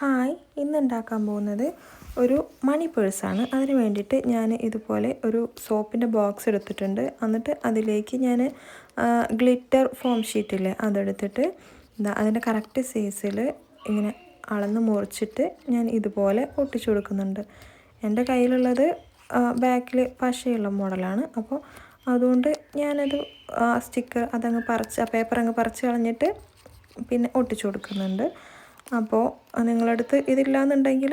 Hi ഇന്ന് ഉണ്ടാക്കാൻ പോകുന്നത് ഒരു മണി പേഴ്സാണ് അതിന് വേണ്ടിയിട്ട് ഞാൻ ഇതുപോലെ ഒരു സോപ്പിന്റെ ബോക്സ് എടുത്തിട്ടുണ്ട്. എന്നിട്ട് അതിലേക്ക് ഞാൻ ഗ്ലിറ്റർ ഫോം ഷീറ്റില്ലേ അതെടുത്തിട്ട് എന്താ അതിന്റെ കറക്റ്റ് സൈസിൽ ഇങ്ങനെ അളന്ന് മുറിച്ചിട്ട് ഞാൻ ഇതുപോലെ ഒട്ടിച്ചു കൊടുക്കുന്നുണ്ട്. എന്റെ കയ്യിലുള്ളത് ബാക്കിൽ പശയുള്ള മോഡലാണ്. അപ്പോൾ അതുകൊണ്ട് ഞാനത് സ്റ്റിക്കർ അതങ്ങ് പറിച്ച് പേപ്പർ അങ്ങ് പറിച്ച് കളഞ്ഞിട്ട് പിന്നെ ഒട്ടിച്ചു കൊടുക്കുന്നുണ്ട്. അപ്പോൾ നിങ്ങളടുത്ത് ഇതില്ലാന്നുണ്ടെങ്കിൽ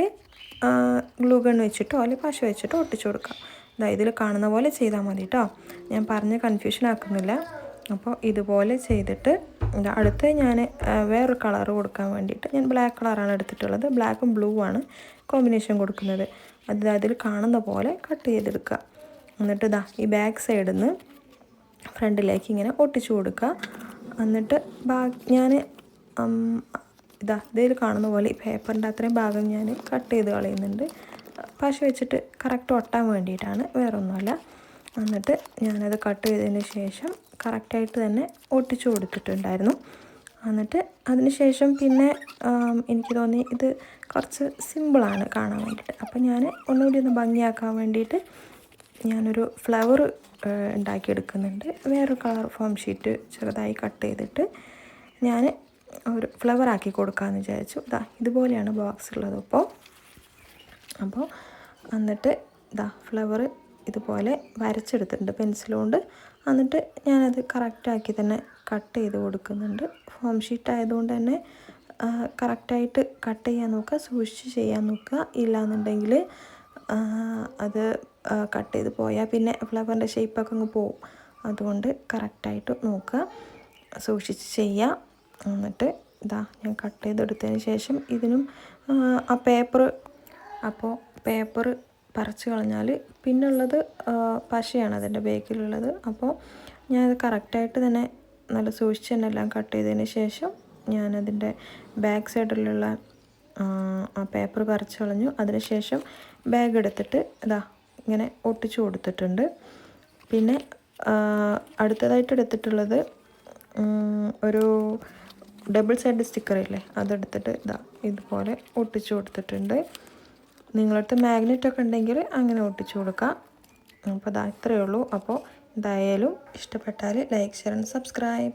ഗ്ലൂഗൺ വെച്ചിട്ടോ അല്ലെങ്കിൽ പശ വെച്ചിട്ടോ ഒട്ടിച്ചു കൊടുക്കാം. ഇതാ ഇതിൽ കാണുന്ന പോലെ ചെയ്താൽ മതി കേട്ടോ ഞാൻ പറഞ്ഞ് കൺഫ്യൂഷൻ ആക്കുന്നില്ല. അപ്പോൾ ഇതുപോലെ ചെയ്തിട്ട് അടുത്ത് ഞാൻ വേറൊരു കളർ കൊടുക്കാൻ വേണ്ടിയിട്ട് ഞാൻ ബ്ലാക്ക് കളറാണ് എടുത്തിട്ടുള്ളത്. ബ്ലാക്കും ബ്ലൂ ആണ് കോമ്പിനേഷൻ കൊടുക്കുന്നത്. അത് അതിൽ കാണുന്ന പോലെ കട്ട് ചെയ്തെടുക്കുക. എന്നിട്ട് ഇതാ ഈ ബാക്ക് സൈഡിൽ നിന്ന് ഫ്രണ്ടിലേക്ക് ഇങ്ങനെ ഒട്ടിച്ചു കൊടുക്കുക. എന്നിട്ട് ബാ ഞാൻ ഇതാ ഇതിൽ കാണുന്ന പോലെ ഈ പേപ്പറിന്റെ അത്രയും ഭാഗം ഞാൻ കട്ട് ചെയ്ത് കളയുന്നുണ്ട്. പശ വെച്ചിട്ട് കറക്റ്റ് ഒട്ടാൻ വേണ്ടിയിട്ടാണ് വേറൊന്നുമല്ല. എന്നിട്ട് ഞാനത് കട്ട് ചെയ്തതിന് ശേഷം കറക്റ്റായിട്ട് തന്നെ ഒട്ടിച്ചു കൊടുത്തിട്ടുണ്ടായിരുന്നു. എന്നിട്ട് അതിന് ശേഷം പിന്നെ എനിക്ക് തോന്നി ഇത് കുറച്ച് സിമ്പിളാണ് കാണാൻ വേണ്ടിയിട്ട്. അപ്പം ഞാൻ ഒന്നുകൂടി ഒന്ന് ഭംഗിയാക്കാൻ വേണ്ടിയിട്ട് ഞാനൊരു ഫ്ലവർ ഉണ്ടാക്കിയെടുക്കുന്നുണ്ട്. വേറൊരു കളർ ഫോം ഷീറ്റ് ചെറുതായി കട്ട് ചെയ്തിട്ട് ഞാൻ ഒരു ഫ്ലവർ ആക്കി കൊടുക്കാമെന്ന് വിചാരിച്ചു. ഇതാ ഇതുപോലെയാണ് ബോക്സ് ഉള്ളത് അപ്പോൾ അപ്പോൾ എന്നിട്ട് ഇതാ ഫ്ലവർ ഇതുപോലെ വരച്ചെടുത്തിട്ടുണ്ട് പെൻസിൽ പെൻസിലുകൊണ്ട് എന്നിട്ട് ഞാനത് കറക്റ്റാക്കി തന്നെ കട്ട് ചെയ്ത് കൊടുക്കുന്നുണ്ട്. ഫോം ഷീറ്റ് ആയതുകൊണ്ട് തന്നെ കറക്റ്റായിട്ട് കട്ട് ചെയ്യാൻ നോക്കുക സൂക്ഷിച്ച് ചെയ്യാൻ നോക്കുക. ഇല്ലാന്നുണ്ടെങ്കിൽ അത് കട്ട് ചെയ്ത് പോയാൽ പിന്നെ ഫ്ലവറിന്റെ ഷേപ്പൊക്കെ അങ്ങ് പോവും. അതുകൊണ്ട് കറക്റ്റായിട്ട് നോക്കുക സൂക്ഷിച്ച് ചെയ്യുക എന്നിട്ട് ഇതാ ഞാൻ കട്ട് ചെയ്തെടുത്തതിന് ശേഷം ഇതിനും ആ പേപ്പർ അപ്പോൾ പേപ്പർ പറിച്ച് കളഞ്ഞാൽ പിന്നുള്ളത് പശയാണ് അതിന്റെ ബേക്കിലുള്ളത് അപ്പോൾ ഞാനത് കറക്റ്റായിട്ട് തന്നെ നല്ല സൂക്ഷിച്ച് തന്നെ എല്ലാം കട്ട് ചെയ്തതിന് ശേഷം ഞാനതിന്റെ ബാക്ക് സൈഡിലുള്ള ആ പേപ്പർ പറിച്ച് കളഞ്ഞു. അതിനുശേഷം ബാഗ് എടുത്തിട്ട് ഇതാ ഇങ്ങനെ ഒട്ടിച്ചു കൊടുത്തിട്ടുണ്ട്. പിന്നെ അടുത്തതായിട്ട് എടുത്തിട്ടുള്ളത് ഒരു ഡബിൾ സൈഡ് സ്റ്റിക്കർ ഇല്ലേ? അതെടുത്തിട്ട് ഇതാ ഇതുപോലെ ഒട്ടിച്ചു കൊടുത്തിട്ടുണ്ട്. നിങ്ങളടുത്ത് മാഗ്നറ്റ് ഒക്കെ ഉണ്ടെങ്കിൽ അങ്ങനെ ഒട്ടിച്ചു കൊടുക്കാം. അപ്പോൾ അതാ ഇത്രയേ ഉള്ളൂ. അപ്പോൾ എന്തായാലും ഇഷ്ടപ്പെട്ടാൽ ലൈക്ക് ഷെയർ ആൻഡ് സബ്സ്ക്രൈബ്